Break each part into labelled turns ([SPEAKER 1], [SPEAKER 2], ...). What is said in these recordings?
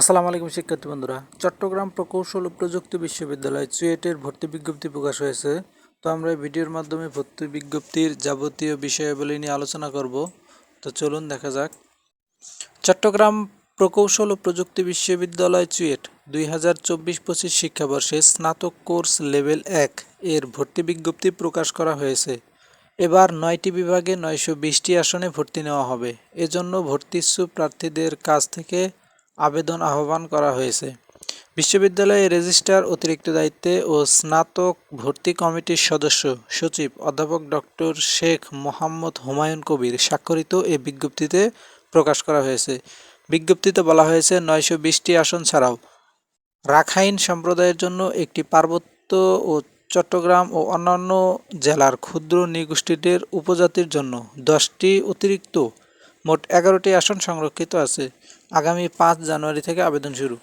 [SPEAKER 1] আসসালামু আলাইকুম শিক্ষার্থী বন্ধুরা। চট্টগ্রাম প্রকৌশল ও প্রযুক্তি বিশ্ববিদ্যালয় চুয়েটের ভর্তি বিজ্ঞপ্তি প্রকাশ হয়েছে। তো আমরা এই ভিডিওর মাধ্যমে ভর্তি বিজ্ঞপ্তির যাবতীয় বিষয়াবলী নিয়ে আলোচনা করব। তো চলুন দেখা যাক। চট্টগ্রাম প্রকৌশল ও প্রযুক্তি বিশ্ববিদ্যালয় চুয়েট দুই হাজার চব্বিশ পঁচিশ শিক্ষাবর্ষে স্নাতক কোর্স লেভেল এক এর ভর্তি বিজ্ঞপ্তি প্রকাশ করা হয়েছে। এবার নয়টি বিভাগে নয়শো বিশটি আসনে ভর্তি নেওয়া হবে। এজন্য ভর্তি ইচ্ছুক প্রার্থীদের কাছ থেকে আবেদন আহ্বান করা হয়েছে। বিশ্ববিদ্যালয়ে রেজিস্ট্রার অতিরিক্ত দায়িত্বে ও স্নাতক ভর্তি কমিটির সদস্য সচিব অধ্যাপক ডক্টর শেখ মোহাম্মদ হুমায়ুন কবির স্বাক্ষরিত এ বিজ্ঞপ্তিতে প্রকাশ করা হয়েছে। বিজ্ঞপ্তিতে বলা হয়েছে, নয়শো বিশটি আসন ছাড়াও রাখাইন সম্প্রদায়ের জন্য একটি পার্বত্য ও চট্টগ্রাম ও অন্যান্য জেলার ক্ষুদ্র নৃগোষ্ঠীদের উপজাতির জন্য দশটি অতিরিক্ত মোট এগারোটি আসন সংরক্ষিত আছে। আগামী পাঁচ জানুয়ারি থেকে আবেদন শুরু।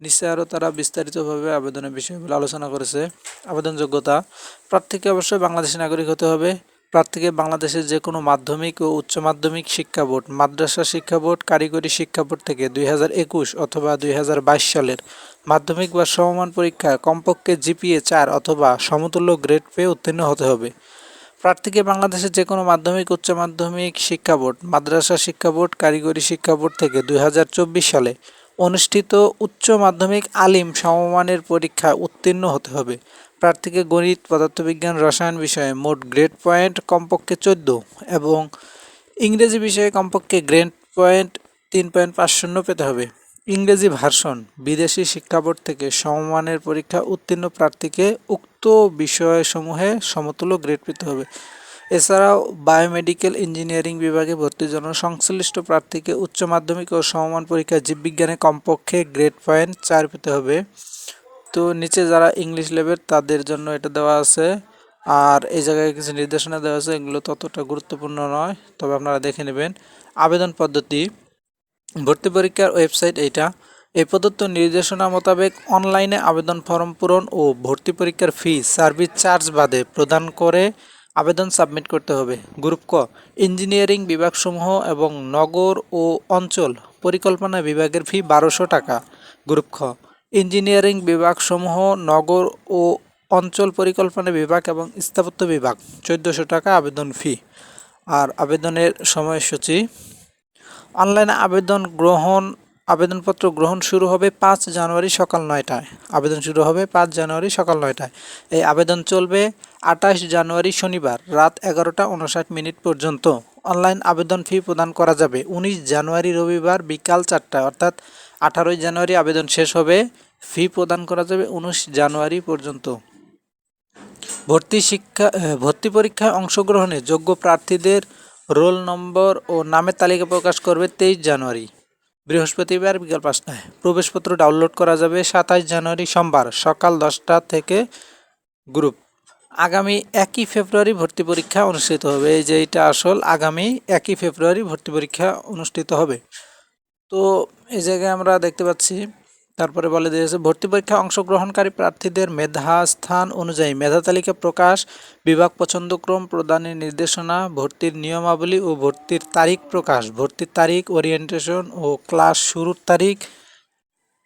[SPEAKER 1] নিশ্চয় আরও তারা বিস্তারিতভাবে আবেদনের বিষয়গুলো আলোচনা করেছে। আবেদন যোগ্যতা প্রার্থীকে অবশ্যই বাংলাদেশি নাগরিক হতে হবে। প্রার্থীকে বাংলাদেশের যে কোনো মাধ্যমিক ও উচ্চ মাধ্যমিক শিক্ষা বোর্ড, মাদ্রাসা শিক্ষা বোর্ড, কারিগরি শিক্ষা বোর্ড থেকে দুই হাজার একুশ অথবা দুই হাজার বাইশ সালের মাধ্যমিক বা সমমান পরীক্ষায় কমপক্ষে জিপিএ চার অথবা সমতুল্য গ্রেড পেয়ে উত্তীর্ণ হতে হবে। প্রার্থীকে বাংলাদেশের যে কোনো মাধ্যমিক, উচ্চ মাধ্যমিক শিক্ষা বোর্ড, মাদ্রাসা শিক্ষা বোর্ড, কারিগরি শিক্ষা বোর্ড থেকে দুই হাজার চব্বিশ সালে অনুষ্ঠিত উচ্চ মাধ্যমিক আলিম সমমানের পরীক্ষায় উত্তীর্ণ হতে হবে। প্রার্থীকে গণিত, পদার্থবিজ্ঞান, রসায়ন বিষয়ে মোট গ্রেড পয়েন্ট কমপক্ষে চোদ্দ এবং ইংরেজি বিষয়ে কমপক্ষে গ্রেড পয়েন্ট তিন পয়েন্ট পাঁচ শূন্য পেতে হবে। ইংরেজি ভার্সন বিদেশি শিক্ষা বোর্ড থেকে সমমানের পরীক্ষা উত্তীর্ণ প্রার্থীকে উক্ত বিষয়সমূহে সমতুল্য গ্রেড পেতে হবে। এছাড়াও বায়োমেডিক্যাল ইঞ্জিনিয়ারিং বিভাগে ভর্তির জন্য সংশ্লিষ্ট প্রার্থীকে উচ্চ মাধ্যমিক ও সমমান পরীক্ষায় জীববিজ্ঞানে কমপক্ষে গ্রেড পয়েন্ট চার পেতে হবে। তো নিচে যারা ইংলিশ লেভেল, তাদের জন্য এটা দেওয়া আছে। আর এই জায়গায় কিছু নির্দেশনা দেওয়া আছে, এগুলো ততটা গুরুত্বপূর্ণ নয়, তবে আপনারা দেখে নেবেন। আবেদন পদ্ধতি। ভর্তি পরীক্ষার ওয়েবসাইট এইটা। এই প্রদত্ত নির্দেশনা মোতাবেক অনলাইনে আবেদন ফর্ম পূরণ ও ভর্তি পরীক্ষার ফি, সার্ভিস চার্জ বাদে প্রদান করে আবেদন সাবমিট করতে হবে। গ্রুপ ক, ইঞ্জিনিয়ারিং বিভাগসমূহ এবং নগর ও অঞ্চল পরিকল্পনা বিভাগের ফি বারোশো টাকা। গ্রুপ খ, ইঞ্জিনিয়ারিং বিভাগসমূহ, নগর ও অঞ্চল পরিকল্পনা বিভাগ এবং স্থাপত্য বিভাগ, চোদ্দোশো টাকা আবেদন ফি। আর আবেদনের সময়সূচি অনলাইনে আবেদন গ্রহণ, আবেদনপত্র গ্রহণ শুরু হবে পাঁচ জানুয়ারি সকাল নয়টায়। আবেদন শুরু হবে পাঁচ জানুয়ারি সকাল নয়টায়। এই আবেদন চলবে আঠাশ জানুয়ারি শনিবার রাত এগারোটা উনষাট মিনিট পর্যন্ত। অনলাইন আবেদন ফি প্রদান করা যাবে উনিশ জানুয়ারি রবিবার বিকাল চারটায়, অর্থাৎ আঠারোই জানুয়ারি আবেদন শেষ হবে। ফি প্রদান করা যাবে উনিশ জানুয়ারি পর্যন্ত। ভর্তি শিক্ষা, ভর্তি পরীক্ষায় অংশগ্রহণে যোগ্য প্রার্থীদের রোল নম্বর ও নামের তালিকা প্রকাশ করবে তেইশ জানুয়ারি। বৃহস্পতিবার বিকাল পাঁচটায়। প্রবেশপত্র ডাউনলোড করা যাবে সাতাশ জানুয়ারি সোমবার সকাল দশটা থেকে গ্রুপ। আগামী একই ফেব্রুয়ারি ভর্তি পরীক্ষা অনুষ্ঠিত হবে। এই আসল, আগামী একই ফেব্রুয়ারি ভর্তি পরীক্ষা অনুষ্ঠিত হবে। তো এই জায়গায় আমরা দেখতে পাচ্ছি তারপরে বলে দিয়েছে ভর্তি পরীক্ষা অংশগ্রহণকারী প্রার্থীদের মেধা স্থান অনুযায়ী মেধা তালিকা প্রকাশ, বিভাগ পছন্দক্রম প্রদানের নির্দেশনা, ভর্তির নিয়মাবলী ও ভর্তির তারিখ প্রকাশ, ভর্তির তারিখ ওরিয়েন্টেশন ও ক্লাস শুরুর তারিখ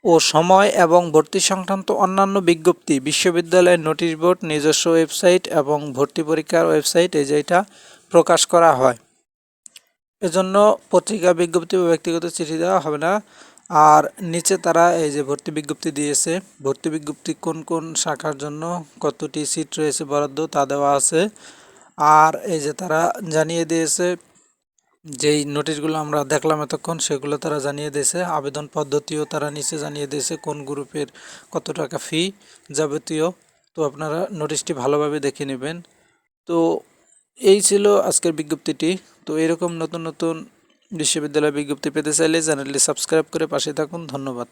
[SPEAKER 1] ও সময় এবং ভর্তি সংক্রান্ত অন্যান্য বিজ্ঞপ্তি, বিশ্ববিদ্যালয়ের নোটিশ বোর্ড নিজস্ব ওয়েবসাইট এবং ভর্তি পরীক্ষার ওয়েবসাইট এই যেটা প্রকাশ করা হয়। এজন্য পত্রিকা বিজ্ঞপ্তি বা ব্যক্তিগত চিঠি দেওয়া হবে না। আর নিচে তারা এই যে ভর্তি বিজ্ঞপ্তি দিয়েছে, ভর্তি বিজ্ঞপ্তি কোন কোন শাখার জন্য কতটি সিট রয়েছে বরাদ্দ তা দেওয়া আছে। আর এই যে তারা জানিয়ে দিয়েছে, যেই নোটিশগুলো আমরা দেখলাম এতক্ষণ সেগুলো তারা জানিয়ে দিয়েছে, আবেদন পদ্ধতিও তারা নিচে জানিয়ে দিয়েছে কোন গ্রুপের কত টাকা ফি যাবতীয়, তো আপনারা নোটিশটি ভালোভাবে দেখে নেবেন। তো এই ছিল আজকের বিজ্ঞপ্তিটি। তো এরকম নতুন নতুন বিশ্ববিদ্যালয় বিজ্ঞপ্তি পেতে চাইলে চ্যানেলটি সাবস্ক্রাইব করে পাশে থাকুন। ধন্যবাদ।